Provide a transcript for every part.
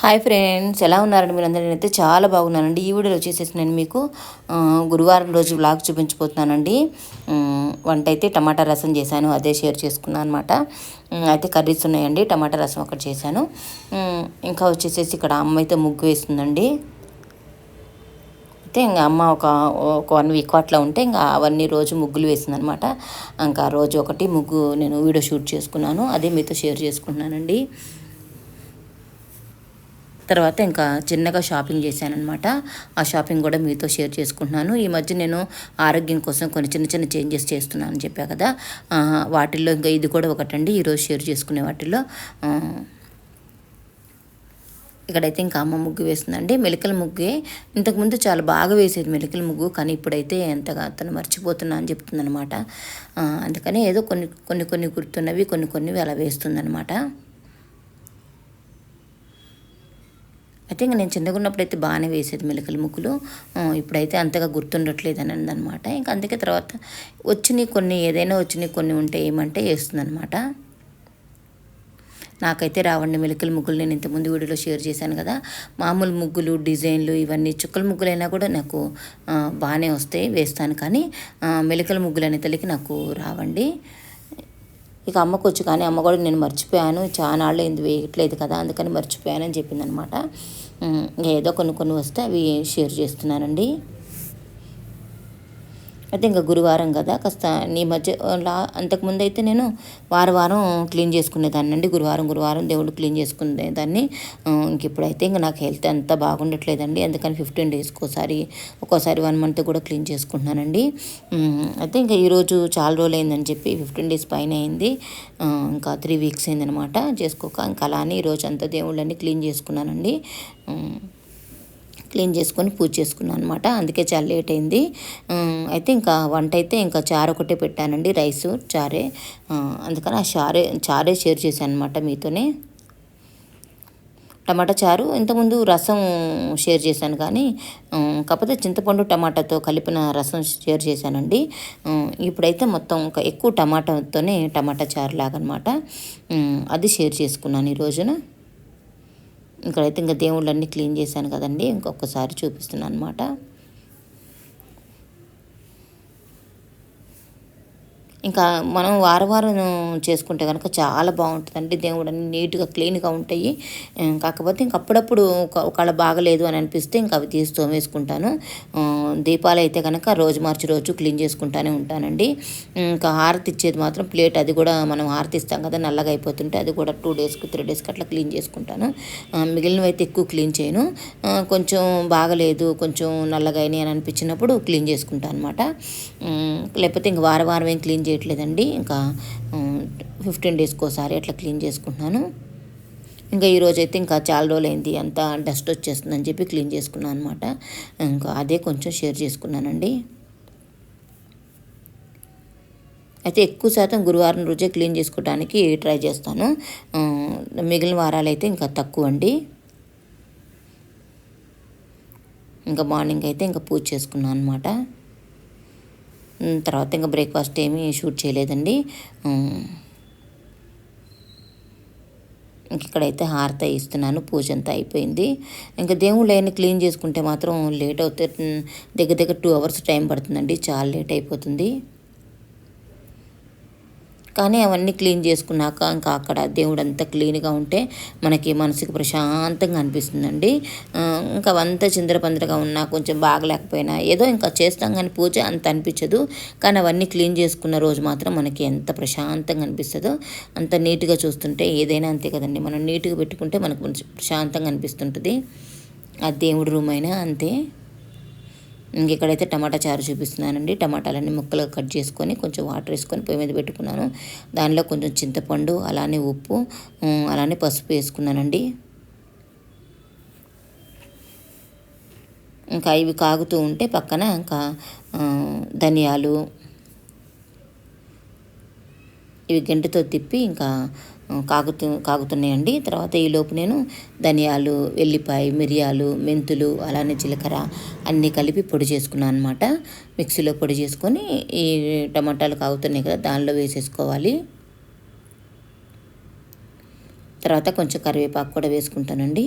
Hi friends ఎలా ఉన్నారండి మీరు నేనైతే చాలా బాగున్నానండి. ఈ వీడియోలో వచ్చేసేసి నేను మీకు గురువారం రోజు బ్లాగ్ చూపించిపోతున్నానండి వంట అయితే టమాటా రసం చేశాను అదే షేర్ చేసుకున్నాను అనమాట అయితే కర్రీస్ ఉన్నాయండి టమాటా రసం ఒకటి చేశాను. ఇంకా వచ్చేసేసి ఇక్కడ అమ్మ అయితే ముగ్గు వేస్తుందండి. అయితే ఇంకా అమ్మ ఒక ఒక వన్ వీక్ అట్లా ఉంటే ఇంకా అవన్నీ రోజు ముగ్గులు వేసిందనమాట ఇంకా రోజు ఒకటి ముగ్గు నేను వీడియో షూట్ చేసుకున్నాను అదే మీతో షేర్ చేసుకున్నానండి తర్వాత ఇంకా చిన్నగా షాపింగ్ చేశానమాట ఆ షాపింగ్ కూడా మీతో షేర్ చేసుకుంటున్నాను. ఈ మధ్య నేను ఆరోగ్యం కోసం కొన్ని చిన్న చిన్న చేంజెస్ చేస్తున్నాను అని చెప్పా కదా. వాటిల్లో ఇంకా ఇది కూడా ఒకటండి. ఈరోజు షేర్ చేసుకునే వాటిల్లో. ఇక్కడైతే ఇంకా అమ్మ ముగ్గు వేస్తుందండి. మెలికల ముగ్గే. ఇంతకుముందు చాలా బాగా వేసేది మెలికల ముగ్గు కానీ ఇప్పుడైతే ఎంతగా అతను మర్చిపోతున్నా అని చెప్తుందనమాట అందుకని ఏదో కొన్ని కొన్ని కొన్ని గుర్తున్నవి కొన్ని కొన్ని అలా వేస్తుందనమాట అయితే ఇంకా నేను చిన్నగా ఉన్నప్పుడు అయితే బాగానే వేసేది మెలకల ముక్కులు ఇప్పుడైతే అంతగా గుర్తుండట్లేదు అని అనమాట ఇంకా అందుకే తర్వాత వచ్చినాయి కొన్ని ఏదైనా వచ్చినాయి కొన్ని ఉంటే ఏమంటే వేస్తుందనమాట. నాకైతే రావండి మెలికల ముగ్గులు నేను ఇంతకుముందు వీడియోలో షేర్ చేశాను కదా. మామూలు ముగ్గులు డిజైన్లు ఇవన్నీ చుక్కల ముగ్గులైనా కూడా నాకు బాగానే వస్తాయి వేస్తాను. కానీ మెలికల ముగ్గులు అనే తల్లికి నాకు రావండి. ఇక అమ్మకు వచ్చి కానీ అమ్మ కూడా నేను మర్చిపోయాను. చాలా ఆళ్ళు ఇందు వేయట్లేదు కదా అందుకని మర్చిపోయానని చెప్పింది అనమాట ఏదో కొన్ని కొన్ని వస్తే అవి షేర్ చేస్తున్నానండి. అయితే ఇంకా గురువారం కదా కాస్త నీ మధ్య అంతకుముందు అయితే నేను వారం వారం క్లీన్ చేసుకునేదాన్ని అండి. గురువారం గురువారం దేవుడు క్లీన్ చేసుకునేదాన్ని. ఇంక ఇప్పుడైతే ఇంకా నాకు హెల్త్ అంతా బాగుండట్లేదండి. అందుకని ఫిఫ్టీన్ డేస్కి ఒకసారి ఒక్కోసారి వన్ మంత్ కూడా క్లీన్ చేసుకుంటున్నానండి. అయితే ఇంకా ఈరోజు చాలా రోజులు అయిందని చెప్పి ఫిఫ్టీన్ డేస్ పైన అయింది. ఇంకా త్రీ వీక్స్ అయిందనమాట. చేసుకోక ఇంకా అలానే ఈరోజు అంతా దేవుళ్ళని క్లీన్ చేసుకున్నానండి. క్లీన్ చేసుకొని పూజ చేసుకున్నాను అనమాట అందుకే చాలా లేట్ అయింది. అయితే ఇంకా వంట అయితే ఇంకా చారు ఒకటే పెట్టానండి రైస్ చారే. అందుకని ఆ చారే చారే షేర్ చేశాను అనమాట మీతోనే. టమాటా చారు ఇంతకుముందు రసం షేర్ చేశాను కానీ కాకపోతే చింతపండు టమాటాతో కలిపిన రసం షేర్ చేశానండి. ఇప్పుడైతే మొత్తం ఎక్కువ టమాటాతోనే టమాటా చారు లాగనమాట అది షేర్ చేసుకున్నాను ఈ రోజున. ఇక్కడైతే ఇంకా దేవుళ్ళన్నీ క్లీన్ చేశాను కదండి ఇంకొకసారి చూపిస్తున్నాను అనమాట ఇంకా మనం వారం వారం చేసుకుంటే కనుక చాలా బాగుంటుందండి. దేవుడు అన్ని నీట్గా క్లీన్గా ఉంటాయి. కాకపోతే ఇంక అప్పుడప్పుడు ఒకవేళ బాగలేదు అని అనిపిస్తే ఇంకా అవి తీసి తోమేసుకుంటాను. దీపాలు అయితే కనుక రోజు మార్చి రోజు క్లీన్ చేసుకుంటానే ఉంటానండి. ఇంకా హారతి ఇచ్చేది మాత్రం ప్లేట్ అది కూడా మనం హారతి ఇస్తాం కదా నల్లగా అయిపోతుంటే అది కూడా టూ డేస్కి త్రీ డేస్కి అట్లా క్లీన్ చేసుకుంటాను. మిగిలినవి అయితే ఎక్కువ క్లీన్ చేయను. కొంచెం బాగలేదు కొంచెం నల్లగా అయినాయి అని అనిపించినప్పుడు క్లీన్ చేసుకుంటాను అనమాట లేకపోతే ఇంక వారం వారం ఏం క్లీన్ చేయట్లేదండి. ఇంకా ఫిఫ్టీన్ డేస్కి ఒకసారి అట్లా క్లీన్ చేసుకుంటున్నాను. ఇంకా ఈరోజు అయితే ఇంకా చాలా రోజులు అయింది అంతా డస్ట్ వచ్చేస్తుందని చెప్పి క్లీన్ చేసుకున్నాను అనమాట ఇంకా అదే కొంచెం షేర్ చేసుకున్నానండి. అయితే ఎక్కువ శాతం గురువారం రోజే క్లీన్ చేసుకోవడానికి ట్రై చేస్తాను. మిగిలిన వారాలు అయితే ఇంకా తక్కువ అండి ఇంకా మార్నింగ్ అయితే ఇంకా పూజ చేసుకున్నాను అనమాట తర్వాత ఇంకా బ్రేక్ఫాస్ట్ ఏమీ షూట్ చేయలేదండి. ఇంక ఇక్కడైతే హారత ఇస్తున్నాను పూజ అంతా అయిపోయింది. ఇంకా దేవుళ్ళు అయినా క్లీన్ చేసుకుంటే మాత్రం లేట్ అవుతే దగ్గర దగ్గర టూ అవర్స్ టైం పడుతుందండి చాలా లేట్ అయిపోతుంది. కానీ అవన్నీ క్లీన్ చేసుకున్నాక ఇంకా అక్కడ దేవుడు అంతా క్లీన్గా ఉంటే మనకి మనసుకి ప్రశాంతంగా అనిపిస్తుందండి. ఇంకా అవంతా చిందరపందరగా ఉన్నా కొంచెం బాగలేకపోయినా ఏదో ఇంకా చేస్తాం కానీ పూజ అంత అనిపించదు. కానీ అవన్నీ క్లీన్ చేసుకున్న రోజు మాత్రం మనకి ఎంత ప్రశాంతంగా అనిపిస్తుందో అంత నీట్గా చూస్తుంటే ఏదైనా అంతే కదండి. మనం నీట్గా పెట్టుకుంటే మనకు ప్రశాంతంగా అనిపిస్తుంటుంది. ఆ దేవుడి రూమ్ అయినా అంతే. ఇక్కడైతే టమాటా చారు చూపిస్తున్నానండి టమాటాలన్నీ ముక్కలుగా కట్ చేసుకొని కొంచెం వాటర్ వేసుకొని పొయ్యి మీద పెట్టుకున్నాను. దానిలో కొంచెం చింతపండు అలానే ఉప్పు అలానే పసుపు వేసుకున్నానండి. ఇంకా ఇవి కాగుతూ ఉంటే పక్కన ఇంకా ధనియాలు ఇవి గంటతో తిప్పి ఇంకా కాగుతూ కాగుతున్నాయండి. తర్వాత ఈలోపు నేను ధనియాలు వెల్లిపాయ మిరియాలు మెంతులు అలానే జీలకర్ర అన్నీ కలిపి పొడి చేసుకున్నాను అనమాట మిక్సీలో పొడి చేసుకొని ఈ టమాటాలు కాగుతున్నాయి కదా దానిలో వేసేసుకోవాలి. తర్వాత కొంచెం కరివేపాకు కూడా వేసుకుంటానండి.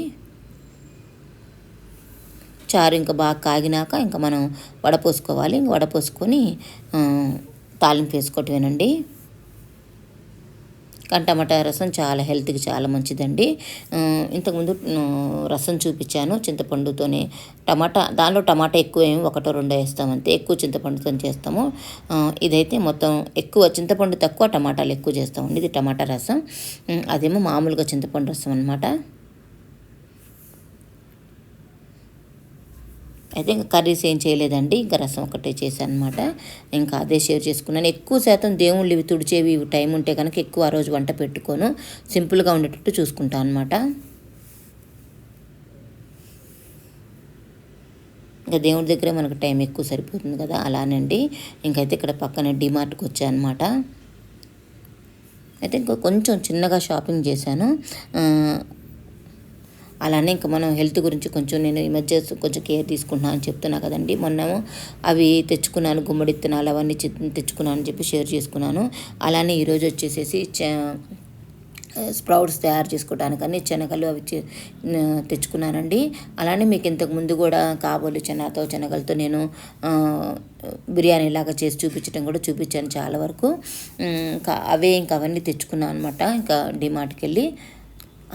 చారు ఇంకా బాగా కాగినాక ఇంకా మనం వడపోసుకోవాలి. ఇంక వడపోసుకొని తాలింపు వేసుకోవటమేనండి. కానీ టమాటా రసం చాలా హెల్త్కి చాలా మంచిదండి. ఇంతకుముందు రసం చూపించాను చింతపండుతోనే. టమాటా దానిలో టమాటా ఎక్కువ ఏమి ఒకటో రెండో వేస్తాం అంతే. ఎక్కువ చింతపండుతో చేస్తాము. ఇదైతే మొత్తం ఎక్కువ చింతపండు తక్కువ టమాటాలు ఎక్కువ చేస్తామండి. ఇది టమాటా రసం. అదేమో మామూలుగా చింతపండు రసం అనమాట అయితే ఇంకా కర్రీస్ ఏం చేయలేదండి. ఇంకా రసం ఒకటే చేశాను అనమాట ఇంకా అదే షేర్ చేసుకున్నాను. ఎక్కువ శాతం దేవుళ్ళు ఇవి తుడిచేవి టైం ఉంటే కనుక ఎక్కువ ఆ రోజు వంట పెట్టుకోను. సింపుల్గా ఉండేటట్టు చూసుకుంటాను అనమాట ఇంకా దేవుడి దగ్గరే మనకు టైం ఎక్కువ సరిపోతుంది కదా. అలానండి. ఇంకైతే ఇక్కడ పక్కన డిమార్ట్కి వచ్చానమాట అయితే ఇంకా కొంచెం చిన్నగా షాపింగ్ చేశాను. అలానే ఇంకా మనం హెల్త్ గురించి కొంచెం నేను ఈ మధ్య కొంచెం కేర్ తీసుకుంటున్నాను అని చెప్తున్నా కదండి. మొన్న అవి తెచ్చుకున్నాను గుమ్మడి విత్తనాలు అవన్నీ తెచ్చుకున్నాను అని చెప్పి షేర్ చేసుకున్నాను. అలానే ఈరోజు వచ్చేసేసి స్ప్రౌట్స్ తయారు చేసుకోవడానికని శనగలు అవి తెచ్చుకున్నానండి. అలానే మీకు ఇంతకు ముందు కూడా కాబోలు చెనతో శనగలతో నేను బిర్యానీ లాగా చేసి చూపించడం కూడా చూపించాను చాలా వరకు. ఇంకా అవే ఇంకా అవన్నీ తెచ్చుకున్నాను అనమాట ఇంకా డిమార్ట్కి వెళ్ళి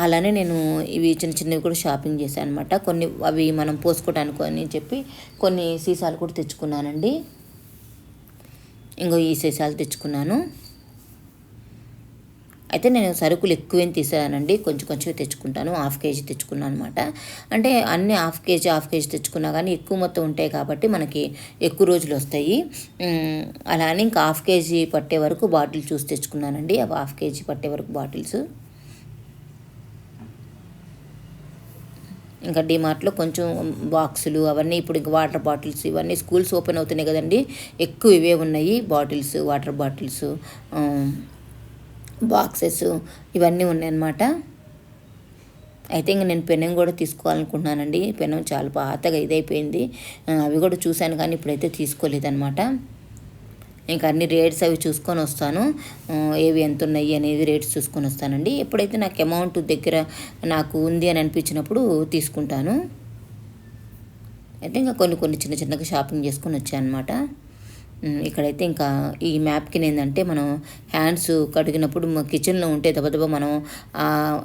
అలానే నేను ఇవి చిన్న చిన్నవి కూడా షాపింగ్ చేశాను అనమాట కొన్ని అవి మనం పోసుకోవడానికి అని చెప్పి కొన్ని సీసాలు కూడా తెచ్చుకున్నానండి. ఇంకో ఈ సీసాలు తెచ్చుకున్నాను. అయితే నేను సరుకులు ఎక్కువేం తీసానండి కొంచెం కొంచెం తెచ్చుకుంటాను. హాఫ్ కేజీ తెచ్చుకున్నాను అనమాట అంటే అన్ని హాఫ్ కేజీ హాఫ్ కేజీ తెచ్చుకున్నా కానీ ఎక్కువ మొత్తం ఉంటాయి కాబట్టి మనకి ఎక్కువ రోజులు వస్తాయి. అలా అని ఇంకా హాఫ్ కేజీ పట్టే వరకు బాటిల్ చూసి తెచ్చుకున్నానండి. అవి హాఫ్ కేజీ పట్టే వరకు బాటిల్స్. ఇంకా డిమార్ట్లో కొంచెం బాక్సులు అవన్నీ ఇప్పుడు ఇంకా వాటర్ బాటిల్స్ ఇవన్నీ స్కూల్స్ ఓపెన్ అవుతున్నాయి కదండి. ఎక్కువ ఇవే ఉన్నాయి. బాటిల్స్ వాటర్ బాటిల్స్ బాక్సెస్ ఇవన్నీ ఉన్నాయన్నమాట. అయితే ఇంక నేను పెనం కూడా తీసుకోవాలనుకుంటున్నానండి. పెనం చాలా పాతగా ఇదైపోయింది. అవి కూడా చూశాను కానీ ఇప్పుడైతే తీసుకోలేదన్నమాట. ఇంకా అన్ని రేట్స్ అవి చూసుకొని వస్తాను. ఏవి ఎంత ఉన్నాయి అనేది రేట్స్ చూసుకొని వస్తానండి. ఎప్పుడైతే నాకు అమౌంట్ దగ్గర నాకు ఉంది అని అనిపించినప్పుడు తీసుకుంటాను. అయితే ఇంకా కొన్ని కొన్ని చిన్న చిన్నగా షాపింగ్ చేసుకొని వచ్చాను అనమాట ఇక్కడైతే ఇంకా ఈ మ్యాప్కిన్ ఏంటంటే మనం హ్యాండ్స్ కడిగినప్పుడు కిచెన్లో ఉంటే దెబ్బ మనం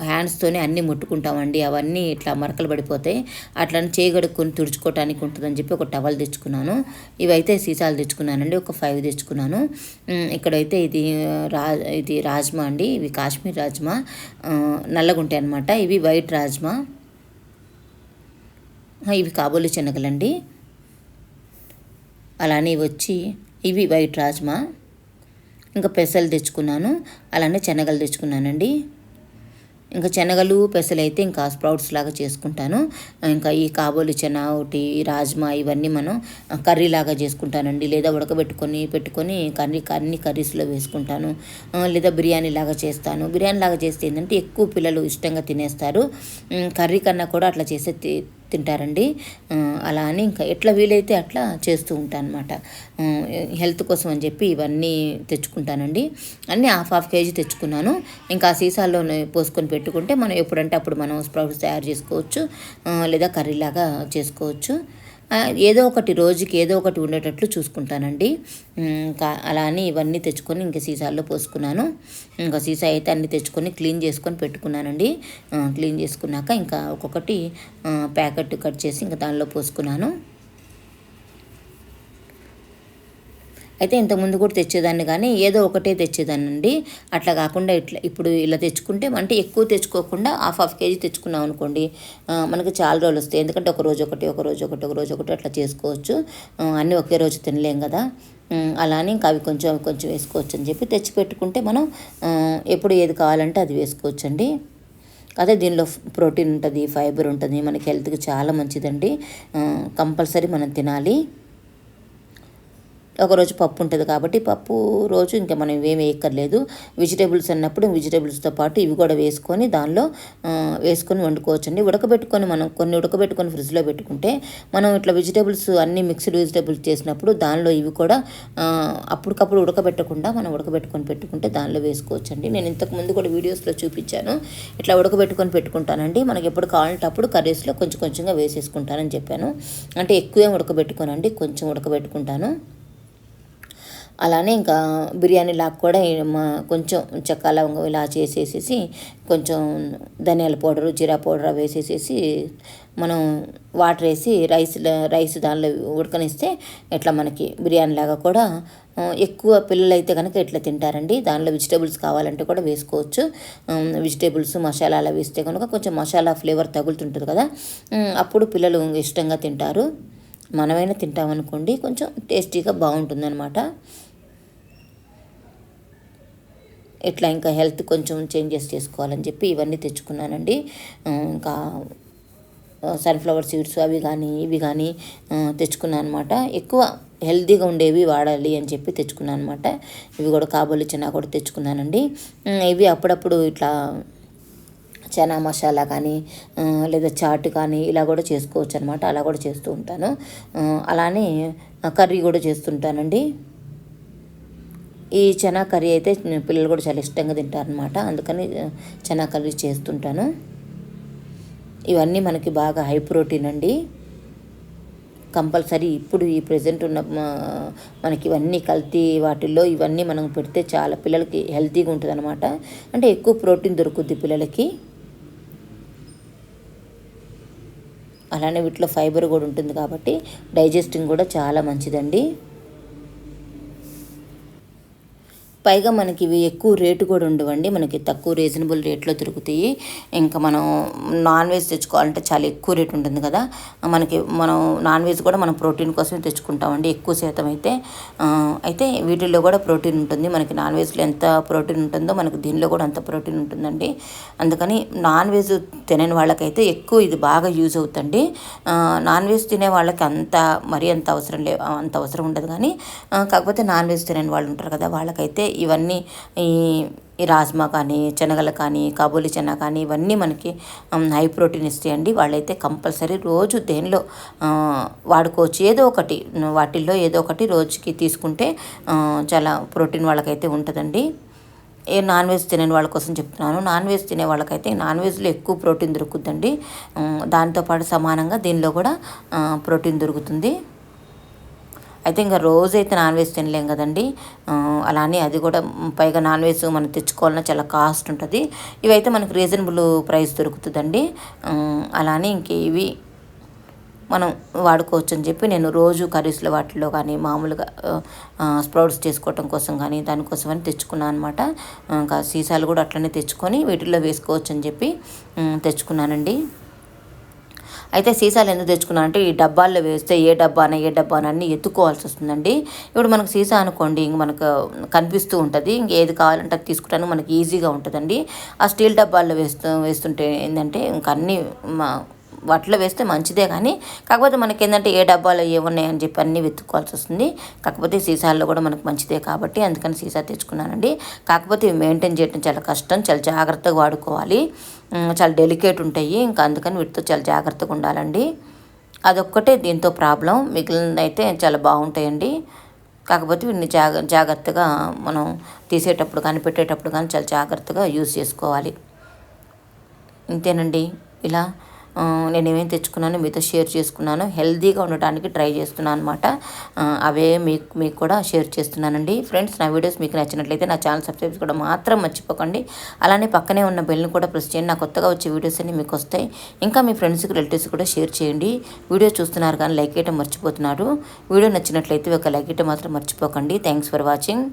హ్యాండ్స్తోనే అన్నీ ముట్టుకుంటామండి. అవన్నీ ఇట్లా మరకలు పడిపోతాయి. అట్లా చేయగడుక్కొని తుడుచుకోవటానికి ఉంటుందని చెప్పి ఒక టవల్ తెచ్చుకున్నాను. ఇవైతే సీసాలు తెచ్చుకున్నానండి. ఒక ఫైవ్ తెచ్చుకున్నాను. ఇక్కడైతే ఇది రా ఇది రాజ్మా అండి. ఇవి కాశ్మీర్ రాజ్మా. నల్లగుంటాయి అనమాట ఇవి వైట్ రాజ్మా. ఇవి కాబోలి శనగలండి. అలానే వచ్చి ఇవి వైట్ రాజ్మా. ఇంకా పెసలు తెచ్చుకున్నాను. అలానే శనగలు తెచ్చుకున్నానండి. ఇంకా శనగలు పెసలు అయితే ఇంకా స్ప్రౌట్స్ లాగా చేసుకుంటాను. ఇంకా ఈ కాబోలి చెన ఒకటి రాజ్మా ఇవన్నీ మనం కర్రీ లాగా చేసుకుంటానండి. లేదా ఉడకబెట్టుకొని పెట్టుకొని కర్రీ అన్ని కర్రీస్లో వేసుకుంటాను. లేదా బిర్యానీ లాగా చేస్తాను. బిర్యానీ లాగా చేస్తే ఏంటంటే ఎక్కువ పిల్లలు ఇష్టంగా తినేస్తారు. కర్రీ కన్నా కూడా అట్లా చేసే తింటారండి. అలా అని ఇంకా ఎట్లా వీలైతే అట్లా చేస్తూ ఉంటాను అనమాట హెల్త్ కోసం అని చెప్పి ఇవన్నీ తెచ్చుకుంటానండి. అన్నీ హాఫ్ హాఫ్ కేజీ తెచ్చుకున్నాను. ఇంకా ఆ సీసాల్లో పోసుకొని పెట్టుకుంటే మనం ఎప్పుడంటే అప్పుడు మనం స్ప్రౌట్స్ తయారు చేసుకోవచ్చు. లేదా కర్రీలాగా చేసుకోవచ్చు. ఏదో ఒకటి రోజుకి ఏదో ఒకటి ఉండేటట్లు చూసుకుంటానండి. ఇంకా అలా అని ఇవన్నీ తెచ్చుకొని ఇంకా సీసాల్లో పోసుకున్నాను. ఇంకా సీసా అయితే అన్ని తెచ్చుకొని క్లీన్ చేసుకొని పెట్టుకున్నానండి. క్లీన్ చేసుకున్నాక ఇంకా ఒక్కొక్కటి ప్యాకెట్ కట్ చేసి ఇంకా దానిలో పోసుకున్నాను. అయితే ఇంతకుముందు కూడా తెచ్చేదాన్ని కానీ ఏదో ఒకటే తెచ్చేదానండి అట్లా కాకుండా ఇట్లా ఇప్పుడు ఇలా తెచ్చుకుంటే అంటే ఎక్కువ తెచ్చుకోకుండా హాఫ్ హాఫ్ కేజీ తెచ్చుకున్నాం అనుకోండి. మనకి చాలా రోజులు వస్తాయి. ఎందుకంటే ఒక రోజు ఒకటి ఒక రోజు ఒకటి ఒక రోజు ఒకటి అట్లా చేసుకోవచ్చు. అన్నీ ఒకే రోజు తినలేం కదా. అలానే ఇంకా అవి కొంచెం అవి కొంచెం వేసుకోవచ్చు అని చెప్పి తెచ్చి పెట్టుకుంటే మనం ఎప్పుడు ఏది కావాలంటే అది వేసుకోవచ్చు అండి అదే దీనిలో ప్రోటీన్ ఉంటుంది ఫైబర్ ఉంటుంది. మనకి హెల్త్కి చాలా మంచిదండి. కంపల్సరీ మనం తినాలి. ఒకరోజు పప్పు ఉంటుంది కాబట్టి పప్పు రోజు ఇంకా మనం ఏమి వేయక్కర్లేదు. వెజిటేబుల్స్ అన్నప్పుడు వెజిటేబుల్స్తో పాటు ఇవి కూడా వేసుకొని దానిలో వేసుకొని వండుకోవచ్చండి. ఉడకబెట్టుకొని మనం కొన్ని ఉడకబెట్టుకొని ఫ్రిడ్జ్లో పెట్టుకుంటే మనం ఇట్లా వెజిటేబుల్స్ అన్ని మిక్స్డ్ వెజిటేబుల్స్ చేసినప్పుడు దానిలో ఇవి కూడా అప్పటికప్పుడు ఉడకబెట్టకుండా మనం ఉడకబెట్టుకొని పెట్టుకుంటే దానిలో వేసుకోవచ్చండి. నేను ఇంతకు ముందు కూడా వీడియోస్లో చూపించాను. ఇట్లా ఉడకబెట్టుకొని పెట్టుకుంటానండి. మనకి ఎప్పుడు కావాలంటే అప్పుడు కర్రీస్లో కొంచెం కొంచెంగా వేసేసుకుంటానని చెప్పాను. అంటే ఎక్కువే ఉడకబెట్టుకోనండి కొంచెం ఉడకబెట్టుకుంటాను. అలానే ఇంకా బిర్యానీ లాగా కూడా కొంచెం చెక్క లవంగం ఇలా చేసేసేసి కొంచెం ధనియాల పౌడరు జీరా పౌడర్ వేసేసేసి మనం వాటర్ వేసి రైస్ రైస్ దానిలో ఉడకనిస్తే ఇట్లా మనకి బిర్యానీ లాగా కూడా ఎక్కువ పిల్లలు అయితే కనుక ఇట్లా తింటారండి. దానిలో వెజిటేబుల్స్ కావాలంటే కూడా వేసుకోవచ్చు. వెజిటేబుల్స్ మసాలా అలా వేస్తే కనుక కొంచెం మసాలా ఫ్లేవర్ తగులుతుంటుంది కదా. అప్పుడు పిల్లలు ఇష్టంగా తింటారు. మనమైనా తింటామనుకోండి కొంచెం టేస్టీగా బాగుంటుందన్నమాట. ఇట్లా ఇంకా హెల్త్ కొంచెం చేంజెస్ చేసుకోవాలని చెప్పి ఇవన్నీ తెచ్చుకున్నానండి. ఇంకా సన్ఫ్లవర్ సీడ్స్ అవి కానీ ఇవి కానీ తెచ్చుకున్నాను అనమాట ఎక్కువ హెల్తీగా ఉండేవి వాడాలి అని చెప్పి తెచ్చుకున్నాను అనమాట ఇవి కూడా కాబోలి చిన్న కూడా తెచ్చుకున్నానండి. ఇవి అప్పుడప్పుడు ఇట్లా చనా మసాలా కానీ లేదా చాట్ కానీ ఇలా కూడా చేసుకోవచ్చు అనమాట అలా కూడా చేస్తూ ఉంటాను. అలానే కర్రీ కూడా చేస్తుంటానండి. ఈ చనా కర్రీ అయితే పిల్లలు కూడా చాలా ఇష్టంగా తింటారనమాట అందుకని చనా కర్రీ చేస్తుంటాను. ఇవన్నీ మనకి బాగా హై ప్రోటీన్ అండి. కంపల్సరీ ఇప్పుడు ఈ ప్రజెంట్ ఉన్న మనకి ఇవన్నీ కల్తీ వాటిల్లో ఇవన్నీ మనం పెడితే చాలా పిల్లలకి హెల్తీగా ఉంటుంది అనమాట అంటే ఎక్కువ ప్రోటీన్ దొరుకుద్ది పిల్లలకి. అలానే వీటిలో ఫైబర్ కూడా ఉంటుంది కాబట్టి డైజెస్టింగ్ కూడా చాలా మంచిదండి. పైగా మనకి ఇవి ఎక్కువ రేటు కూడా ఉండవండి. మనకి తక్కువ రీజనబుల్ రేట్లో దొరుకుతాయి. ఇంకా మనం నాన్ వెజ్ తెచ్చుకోవాలంటే చాలా ఎక్కువ రేటు ఉంటుంది కదా. మనకి మనం నాన్ వెజ్ కూడా మనం ప్రోటీన్ కోసమే తెచ్చుకుంటామండి ఎక్కువ శాతం అయితే. అయితే వీటిల్లో కూడా ప్రోటీన్ ఉంటుంది. మనకి నాన్ వెజ్లో ఎంత ప్రోటీన్ ఉంటుందో మనకి దీనిలో కూడా అంత ప్రోటీన్ ఉంటుందండి. అందుకని నాన్ వెజ్ తినని వాళ్ళకైతే ఎక్కువ ఇది బాగా యూజ్ అవుతుంది నాన్ వెజ్ తినే వాళ్ళకి అంత మరీ అంత అవసరం లే అంత అవసరం ఉండదు కానీ కాకపోతే నాన్ వెజ్ తినని వాళ్ళు ఉంటారు కదా వాళ్ళకైతే ఇవన్నీ ఈ ఈ రాజ్మా కానీ శనగలు కానీ కాబూలి చెన కానీ ఇవన్నీ మనకి హై ప్రోటీన్ ఇస్తాయండి. వాళ్ళైతే కంపల్సరీ రోజు దేనిలో వాడుకోవచ్చు. ఏదో ఒకటి వాటిల్లో ఏదో ఒకటి రోజుకి తీసుకుంటే చాలా ప్రోటీన్ వాళ్ళకైతే ఉంటుందండి. ఏ నాన్ వెజ్ తినని వాళ్ళ కోసం చెప్తున్నాను. నాన్ వెజ్ తినే వాళ్ళకైతే నాన్ వెజ్లో ఎక్కువ ప్రోటీన్ దొరుకుతుందండి. దాంతోపాటు సమానంగా దీనిలో కూడా ప్రోటీన్ దొరుకుతుంది. అయితే ఇంకా రోజు అయితే నాన్ వెజ్ తినలేం కదండి. అలానే అది కూడా పైగా నాన్ వెజ్ మనం తెచ్చుకోవాలన్నా చాలా కాస్ట్ ఉంటుంది. ఇవైతే మనకు రీజనబుల్ ప్రైస్ దొరుకుతుందండి. అలానే ఇంక ఇవి మనం వాడుకోవచ్చు అని చెప్పి నేను రోజు కర్రీస్లో వాటిలో కానీ మామూలుగా స్ప్రౌట్స్ చేసుకోవటం కోసం కానీ దానికోసం అని తెచ్చుకున్నాను అనమాట ఇంకా సీసాలు కూడా అట్లనే తెచ్చుకొని వీటిల్లో వేసుకోవచ్చు అని చెప్పి తెచ్చుకున్నానండి. అయితే సీసాలు ఎందుకు తెచ్చుకున్నా అంటే ఈ డబ్బాల్లో వేస్తే ఏ డబ్బాన ఏ డబ్బాన అన్ని ఎత్తుకోవాల్సి వస్తుందండి. ఇప్పుడు మనకు సీసా అనుకోండి ఇంక మనకు కనిపిస్తూ ఉంటుంది. ఇంక ఏది కావాలంటే అది తీసుకుంటాను మనకి ఈజీగా ఉంటుందండి. ఆ స్టీల్ డబ్బాల్లో వేస్తూ వేస్తుంటే ఏంటంటే ఇంక అన్నీ వాటిలో వేస్తే మంచిదే కానీ కాకపోతే మనకి ఏంటంటే ఏ డబ్బాలో ఏమున్నాయని చెప్పి అన్నీ వెతుక్కోవాల్సి వస్తుంది. కాకపోతే సీసాల్లో కూడా మనకు మంచిదే కాబట్టి అందుకని సీసా తెచ్చుకున్నానండి. కాకపోతే ఇవి మెయింటైన్ చేయడం చాలా కష్టం చాలా జాగ్రత్తగా వాడుకోవాలి. చాలా డెలికేట్ ఉంటాయి. ఇంకా అందుకని వీటితో చాలా జాగ్రత్తగా ఉండాలండి. అదొక్కటే దీంతో ప్రాబ్లం. మిగిలినైతే చాలా బాగుంటాయండి. కాకపోతే వీటిని జాగ జాగ్రత్తగా మనం తీసేటప్పుడు కానీ పెట్టేటప్పుడు కానీ చాలా జాగ్రత్తగా యూజ్ చేసుకోవాలి. ఇంతేనండి. ఇలా నేను ఏమేమి తెచ్చుకున్నానో మీతో షేర్ చేసుకున్నాను. హెల్తీగా ఉండటానికి ట్రై చేస్తున్నాను అనమాట అవే మీకు మీకు కూడా షేర్ చేస్తున్నానండి. ఫ్రెండ్స్ నా వీడియోస్ మీకు నచ్చినట్లయితే నా ఛానల్ సబ్స్క్రైబ్ కూడా మాత్రం మర్చిపోకండి. అలానే పక్కనే ఉన్న బెల్ని కూడా ప్రెస్ చేయండి. నా కొత్తగా వచ్చే వీడియోస్ అన్ని మీకు వస్తాయి. ఇంకా మీ ఫ్రెండ్స్కి రిలేటివ్స్ కూడా షేర్ చేయండి. వీడియో చూస్తున్నారు కానీ లైక్ చేయటం మర్చిపోతున్నారు. వీడియో నచ్చినట్లయితే ఒక లైక్ చేయటం మాత్రం మర్చిపోకండి. Thanks for watching.